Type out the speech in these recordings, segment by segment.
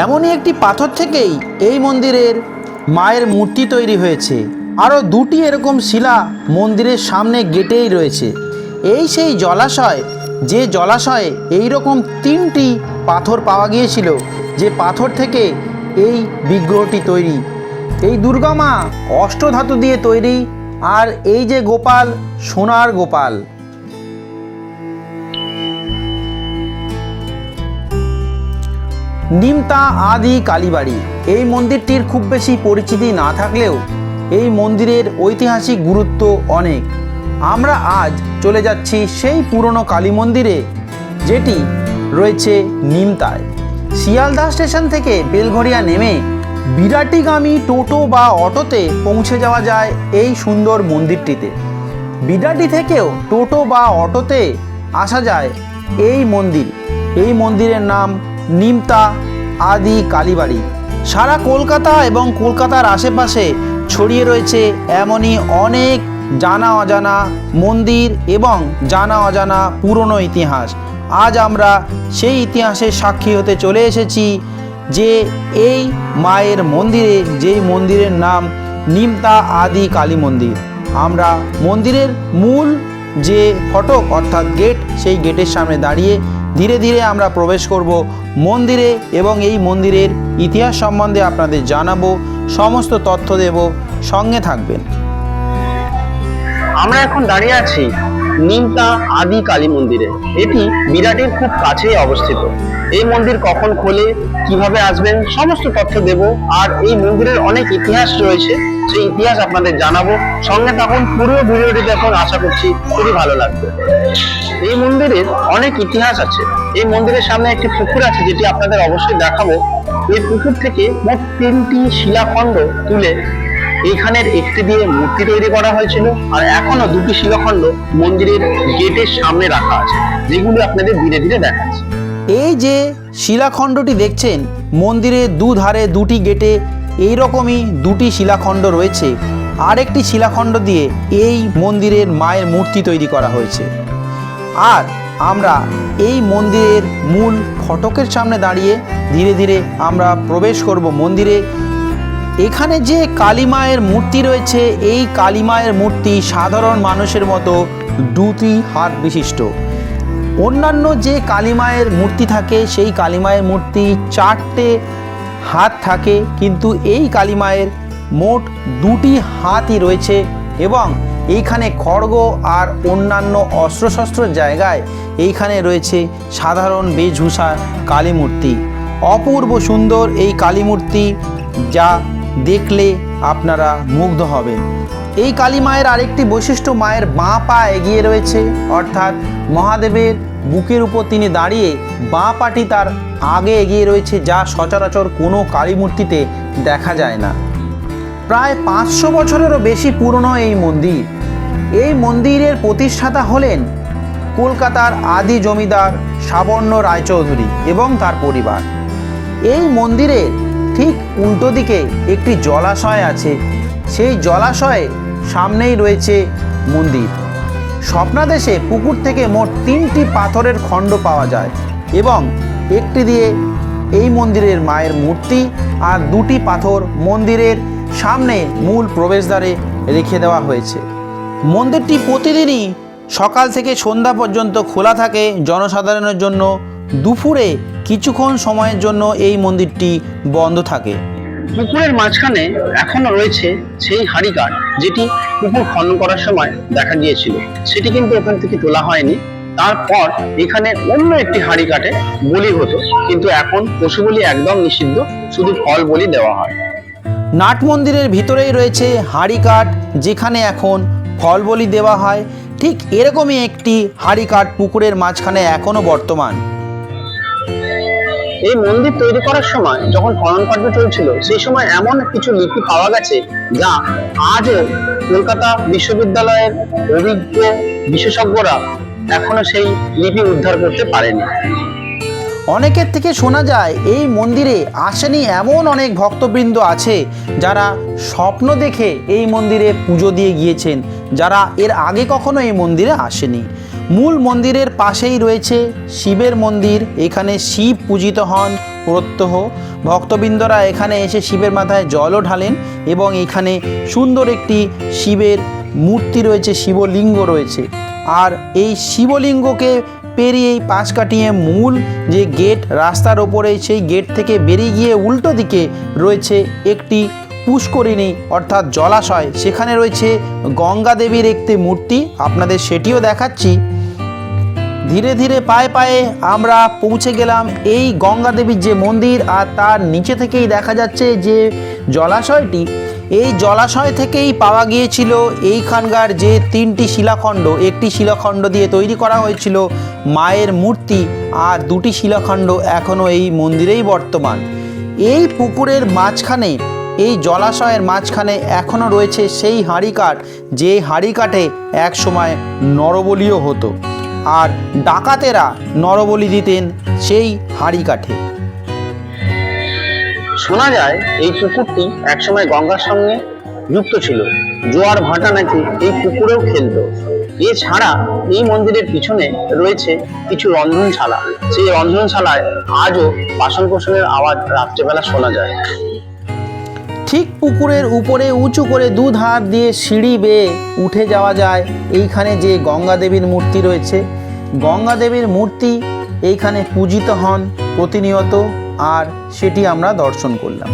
এমনই একটি পাথর থেকেই এই মন্দিরের মায়ের মূর্তি তৈরি হয়েছে। আরও দুটি এরকম শিলা মন্দিরের সামনে গেটেই রয়েছে। এই সেই জলাশয়, যে জলাশয়ে এই রকম তিনটি পাথর পাওয়া গিয়েছিল, যে পাথর থেকে এই বিগ্রহটি তৈরি। এই দুর্গা মা অষ্টধাতু দিয়ে তৈরি, আর এই যে গোপাল, সোনার গোপাল। নিমতা আদি কালীবাড়ি। এই মন্দিরটির খুব বেশি পরিচিতি না থাকলেও এই মন্দিরের ঐতিহাসিক গুরুত্ব অনেক। আমরা আজ চলে যাচ্ছি সেই পুরনো কালী মন্দিরে, যেটি রয়েছে নিমতায়। শিয়ালদা স্টেশন থেকে বেলঘরিয়া নেমে বিরাটিগামী টোটো বা অটোতে পৌঁছে যাওয়া যায় এই সুন্দর মন্দিরটিতে। বিরাটি থেকেও টোটো বা অটোতে আসা যায় এই মন্দির। এই মন্দিরের নাম নিমতা আদি কালীবাড়ি। সারা কলকাতা এবং কলকাতার আশেপাশে ছড়িয়ে রয়েছে এমনই অনেক জানা অজানা মন্দির এবং জানা অজানা পুরনো ইতিহাস। আজ আমরা সেই ইতিহাসের সাক্ষী হতে চলে এসেছি যে এই মায়ের মন্দিরে, যেই মন্দিরের নাম নিমতা আদি কালী মন্দির। আমরা মন্দিরের মূল যে ফটক অর্থাৎ গেট, সেই গেটের সামনে দাঁড়িয়ে ধীরে ধীরে আমরা প্রবেশ করব মন্দিরে এবং এই মন্দিরের ইতিহাস সম্বন্ধে আপনাদের জানাব, সমস্ত তথ্য দেব, সঙ্গে থাকবেন। আমরা এখন দাঁড়িয়ে আছি নিমতা আদি কালী মন্দিরে। এটি বিরাটের খুব কাছেই অবস্থিত। এই মন্দির কখন খোলে, কীভাবে আসবেন, সমস্ত তথ্য দেব। আর এই মন্দিরের অনেক ইতিহাস রয়েছে, সেই ইতিহাস আপনাদের জানাব। সঙ্গে থাকুন, পুরো ভিডিওটি দেখুন, আশা করছি খুবই ভালো লাগবে। এই মন্দিরের অনেক ইতিহাস আছে। এই মন্দিরের সামনে একটি পুকুর আছে যেটি আপনাদের অবশ্যই দেখাবো। এই পুকুর থেকে মোট তিনটি শিলাখণ্ড তুলে এইখানের একটি দিয়ে মূর্তি তৈরি করা হয়েছিল আর এখনও দুটি শিলাখণ্ড মন্দিরের গেটের সামনে রাখা আছে, যেগুলো আপনাদের ধীরে ধীরে দেখাচ্ছে। এই যে শিলাখণ্ডটি দেখছেন মন্দিরের দুধারে দুটি গেটে এই রকমই দুটি শিলাখণ্ড রয়েছে। আরেকটি শিলাখণ্ড দিয়ে এই মন্দিরের মায়ের মূর্তি তৈরি করা হয়েছে। আর আমরা এই মন্দিরের মূল ফটকের সামনে দাঁড়িয়ে ধীরে ধীরে আমরা প্রবেশ করব মন্দিরে। এখানে যে কালী মায়ের মূর্তি রয়েছে, এই কালী মায়ের মূর্তি সাধারণ মানুষের মতো দুটি হাত বিশিষ্ট। অন্যান্য যে কালী মায়ের মূর্তি থাকে, সেই কালী মায়ের মূর্তি চারটে হাত থাকে, কিন্তু এই কালী মায়ের মোট দুটি হাতই রয়েছে এবং এইখানে খড়গ আর অন্যান্য অস্ত্রশস্ত্র জায়গায় এইখানে রয়েছে সাধারণ বেশভূষা কালী মূর্তি অপূর্ব সুন্দর এই কালী মূর্তি যা দেখলে আপনারা মুগ্ধ হবেন। এই কালী মায়ের আরেকটি বৈশিষ্ট্য, মায়ের বাঁ পা এগিয়ে রয়েছে, অর্থাৎ মহাদেবের বুকের উপর তিনি দাঁড়িয়ে বাঁ পাটি তার আগে এগিয়ে রয়েছে, যা সচরাচর কোনো কালী মূর্তিতে দেখা যায় না। প্রায় পাঁচশো বছরেরও বেশি পুরনো এই মন্দির। এই মন্দিরের প্রতিষ্ঠাতা হলেন কলকাতার আদি জমিদার সাবর্ণ রায়চৌধুরী এবং তার পরিবার। এই মন্দিরের ঠিক উল্টো দিকে একটি জলাশয় আছে। সেই জলাশয়ে সামনেই রয়েছে মন্দির। স্বপ্নাদেশে পুকুর থেকে মোট তিনটি পাথরের খণ্ড পাওয়া যায় এবং একটি দিয়ে এই মন্দিরের মায়ের মূর্তি আর দুটি পাথর মন্দিরের সামনে মূল প্রবেশদ্বারে রেখে দেওয়া হয়েছে। মন্দিরটি প্রতিদিনই সকাল থেকে সন্ধ্যা পর্যন্ত খোলা থাকে জনসাধারণের জন্য। দুপুরে কিছুক্ষণ সময়ের জন্য এই মন্দিরটি বন্ধ থাকে। পুকুরের মাঝখানে এখনও রয়েছে সেই হাড়িকাঠ যেটি পুকুর খনন করার সময় দেখা গিয়েছিল। সেটি কিন্তু ওখান থেকে তোলা হয়নি। তারপর এখানে অন্য একটি হাড়ি কাটে বলি হতো, কিন্তু এখন পশু বলি একদম নিষিদ্ধ, শুধু ফল বলি দেওয়া হয়। নাট মন্দিরের ভিতরেই রয়েছে হাড়িকাঠ, যেখানে এখন ফল বলি দেওয়া হয়। ঠিক এরকমই একটি হাড়িকাঠ পুকুরের মাঝখানে এখনও বর্তমান। এই মন্দির তৈরি করার সময় যখন খনন কার্য চলছিল, সেই সময় এমন কিছু লিপি পাওয়া গেছে যা আজও কলকাতা বিশ্ববিদ্যালয়ের অভিজ্ঞ বিশেষজ্ঞরা এখনও সেই লিপি উদ্ধার করতে পারেনি। অনেকের থেকে শোনা যায়, এই মন্দিরে আসেনি এমন অনেক ভক্তবৃন্দ আছে যারা স্বপ্ন দেখে এই মন্দিরে পুজো দিয়ে গিয়েছেন, যারা এর আগে কখনো এই মন্দিরে আসেনি। মূল মন্দিরের পাশেই রয়েছে শিবের মন্দির, এখানে শিব পূজিত হন প্রত্যহ। ভক্তবৃন্দরা এখানে এসে শিবের মাথায় জলও ঢালেন এবং এখানে সুন্দর একটি শিবের মূর্তি রয়েছে, শিবলিঙ্গ রয়েছে। আর এই শিবলিঙ্গকে পেরিয়েই পাশ কাটিয়ে মূল যে গেট রাস্তার ওপরে সেই গেট থেকে বেরিয়ে গিয়ে উল্টো দিকে রয়েছে একটি পুষ্করিণী অর্থাৎ জলাশয়। সেখানে রয়েছে গঙ্গা দেবীর একটি মূর্তি। আপনাদের সেটিও দেখাচ্ছি। ধীরে ধীরে পায়ে পায়ে আমরা পৌঁছে গেলাম এই গঙ্গা দেবীর যে মন্দির আর তার নিচে থেকেই দেখা যাচ্ছে যে জলাশয়টি এই জলাশয় থেকেই পাওয়া গিয়েছিল এইখানকার যে তিনটি শিলাখণ্ড। একটি শিলাখণ্ড দিয়ে তৈরি করা হয়েছিল মায়ের মূর্তি আর দুটি শিলাখণ্ড এখনও এই মন্দিরেই বর্তমান। এই পুকুরের মাঝখানে, এই জলাশয়ের মাঝখানে এখনও রয়েছে সেই হাঁড়িকাঠ, যে হাঁড়িকাঠে এক সময় নরবলিও হতো। আর ডাকাতেরা নরবলি দিতেন সেই হাঁড়ি কাঠে শোনা যায় এই পুকুরটি একসময় গঙ্গার সঙ্গে যুক্ত ছিল। জোয়ার ভাটা নাকি এই পুকুরেও খেলতো। এছাড়া এই মন্দিরের পিছনে রয়েছে কিছু রন্ধনশালা। সেই রন্ধনশালায় আজও বাসন কোসনের আওয়াজ রাত্রেবেলা শোনা যায়। ঠিক পুকুরের উপরে উঁচু করে দু ধার দিয়ে সিঁড়ি বেয়ে উঠে যাওয়া যায়। এইখানে যে গঙ্গা দেবীর মূর্তি রয়েছে। গঙ্গা দেবীর মূর্তি এইখানে পূজিত হন প্রতিনিয়ত। আর সেটি আমরা দর্শন করলাম।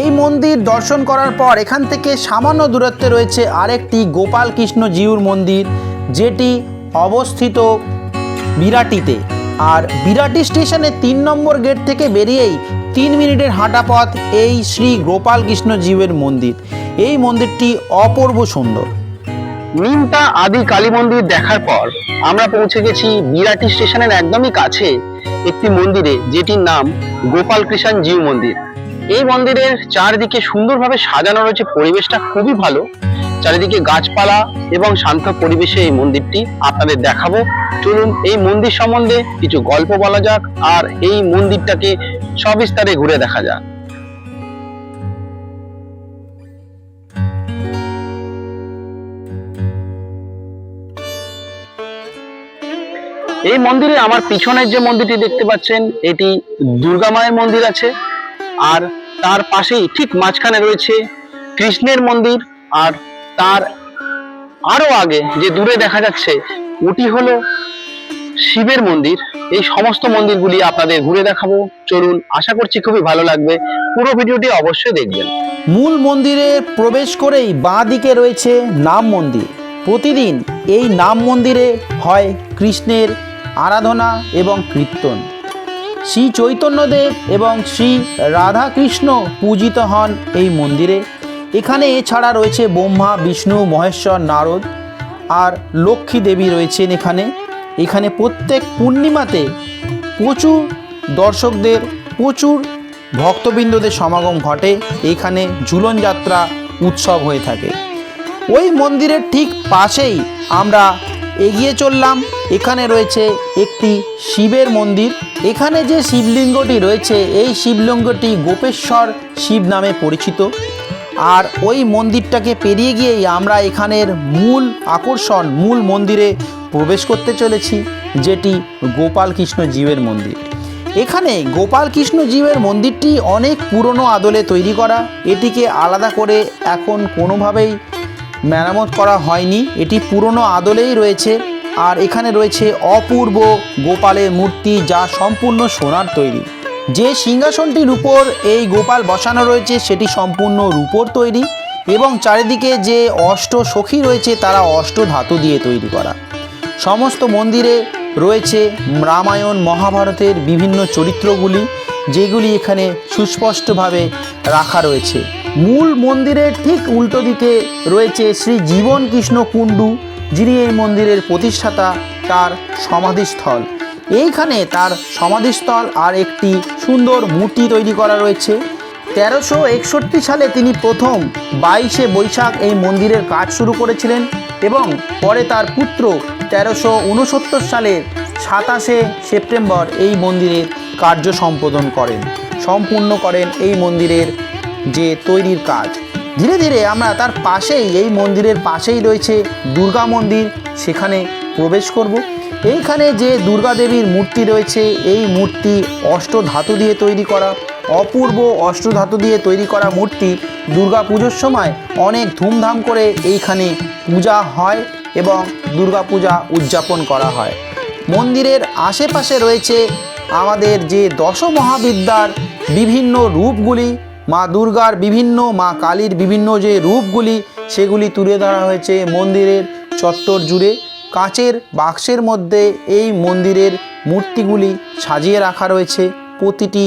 এই মন্দির দর্শন করার পর এখান থেকে সামান্য দূরত্বে রয়েছে আরেকটি গোপাল কৃষ্ণ জিউর মন্দির, যেটি অবস্থিত বিরাটিতে। আর বিরাটি স্টেশনে তিন নম্বর গেট থেকে বেরিয়েই তিন মিনিটের হাঁটা পথ এই শ্রী গোপাল কৃষ্ণ জীবের মন্দির। এই মন্দিরটি অপূর্ব সুন্দর। নিমতা আদি কালী মন্দির দেখার পর আমরা পৌঁছে গেছি বিরাটি স্টেশনের একদমই কাছে একটি মন্দিরে, যেটির নাম গোপাল কৃষ্ণ জিউ মন্দির। এই মন্দিরের চারদিকে সুন্দরভাবে সাজানো রয়েছে, পরিবেশটা খুবই ভালো। চারিদিকে গাছপালা এবং শান্ত পরিবেশে এই মন্দিরটি আপনাদের দেখাবো। চলুন, এই মন্দির সম্বন্ধে কিছু গল্প বলা যাক আর এই মন্দিরটাকে সবিস্তারে ঘুরে দেখা যাক। এই মন্দিরে আমার পিছনের যে মন্দিরটি দেখতে পাচ্ছেন, এটি দুর্গা মায়ের মন্দির আছে। আর তার পাশেই ঠিক মাঝখানে রয়েছে কৃষ্ণের মন্দির। আর তার আরও আগে যে দূরে দেখা যাচ্ছে, ওটি হলো শিবের মন্দির। এই সমস্ত মন্দিরগুলি আপনাদের ঘুরে দেখাবো। চলুন, আশা করছি খুবই ভালো লাগবে। পুরো ভিডিওটি অবশ্যই দেখবেন। মূল মন্দিরে প্রবেশ করেই বাঁ দিকে রয়েছে নাম মন্দির। প্রতিদিন এই নাম মন্দিরে হয় কৃষ্ণের আরাধনা এবং কীর্তন। শ্রী চৈতন্যদেব এবং শ্রী রাধাকৃষ্ণ পূজিত হন এই মন্দিরে। এখানে এছাড়া রয়েছে ব্রহ্মা, বিষ্ণু, মহেশ্বর, নারদ আর লক্ষ্মী দেবী রয়েছেন এখানে। এখানে প্রত্যেক পূর্ণিমাতে প্রচুর দর্শকদের, প্রচুর ভক্তবৃন্দদের সমাগম ঘটে। এখানে ঝুলন যাত্রা উৎসব হয়ে থাকে। ওই মন্দিরের ঠিক পাশেই আমরা এগিয়ে চললাম। এখানে রয়েছে একটি শিবের মন্দির। এখানে যে শিবলিঙ্গটি রয়েছে, এই শিবলিঙ্গটি গোপেশ্বর শিব নামে পরিচিত। আর ওই মন্দিরটাকে পেরিয়ে গিয়েই আমরা এখানের মূল আকর্ষণ, মূল মন্দিরে প্রবেশ করতে চলেছি, যেটি গোপাল কৃষ্ণ জীবের মন্দির। এখানে গোপাল কৃষ্ণ জীবের মন্দিরটি অনেক পুরনো আদলে তৈরি করা। এটিকে আলাদা করে এখন কোনোভাবেই মেরামত করা হয়নি। এটি পুরনো আদলেই রয়েছে। আর এখানে রয়েছে অপূর্ব গোপালের মূর্তি যা সম্পূর্ণ সোনার তৈরি। যে সিংহাসনটির উপর এই গোপাল বসানো রয়েছে, সেটি সম্পূর্ণ রূপোর তৈরি এবং চারিদিকে যে অষ্ট সখী রয়েছে, তারা অষ্ট ধাতু দিয়ে তৈরি করা। সমস্ত মন্দিরে রয়েছে রামায়ণ, মহাভারতের বিভিন্ন চরিত্রগুলি, যেগুলি এখানে সুস্পষ্টভাবে রাখা রয়েছে। মূল মন্দিরের ঠিক উল্টো দিকে রয়েছে শ্রী জীবন কৃষ্ণ কুণ্ডু, যিনি এই মন্দিরের প্রতিষ্ঠাতা, তার সমাধিস্থল। এইখানে তার সমাধিস্থল আর একটি সুন্দর মূর্তি তৈরি করা রয়েছে। তেরোশো একষট্টি সালে তিনি প্রথম বাইশে বৈশাখ এই মন্দিরের কাজ শুরু করেছিলেন এবং পরে তার পুত্র তেরোশো উনসত্তর সালের সাতাশে সেপ্টেম্বর এই মন্দিরের কার্য সম্পাদন করেন, সম্পূর্ণ করেন এই মন্দিরের যে তৈরির কাজ। ধীরে ধীরে আমরা তার পাশেই, এই মন্দিরের পাশেই রয়েছে দুর্গা মন্দির। সেখানে প্রবেশ করব। এইখানে যে দুর্গা দেবীর মূর্তি রয়েছে, এই মূর্তি অষ্ট ধাতু দিয়ে তৈরি করা। অপূর্ব অষ্টধাতু দিয়ে তৈরি করা মূর্তি দুর্গা পুজোর সময় অনেক ধুমধাম করে এইখানে পূজা হয় এবং দুর্গা পূজা উদযাপন করা হয়। মন্দিরের আশেপাশে রয়েছে আমাদের যে দশ মহাবিদ্যার বিভিন্ন রূপগুলি মা দুর্গার বিভিন্ন, মা কালীর বিভিন্ন যে রূপগুলি, সেগুলি তুলে ধরা হয়েছে মন্দিরের চত্বর জুড়ে। কাঁচের বাক্সের মধ্যে এই মন্দিরের মূর্তিগুলি সাজিয়ে রাখা রয়েছে। প্রতিটি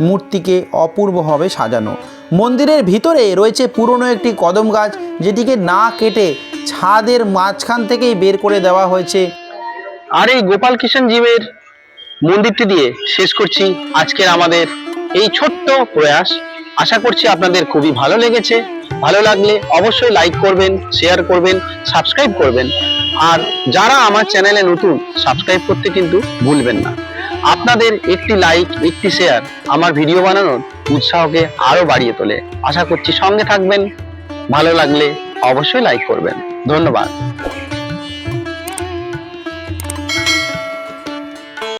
মূর্তিকে অপূর্বভাবে সাজানো। মন্দিরের ভিতরে রয়েছে পুরনো একটি কদম গাছ, যেটিকে না কেটে ছাদের মাঝখান থেকেই বের করে দেওয়া হয়েছে। আর এই গোপাল কৃষ্ণ জীবের মন্দিরটি দিয়ে শেষ করছি আজকের আমাদের এই ছোট্ট প্রয়াস। আশা করছি আপনাদের খুবই ভালো লেগেছে। ভালো লাগলে অবশ্যই লাইক করবেন শেয়ার করবেন সাবস্ক্রাইব করবেন। আর যারা আমার চ্যানেলে নতুন সাবস্ক্রাইব করতে কিন্তু ভুলবেন না। আপনাদের একটি লাইক একটি শেয়ার আমার ভিডিও বানানোর উৎসাহকে আরও বাড়িয়ে তোলে। আশা করছি সঙ্গে থাকবেন। ভালো লাগলে অবশ্যই লাইক করবেন। ধন্যবাদ।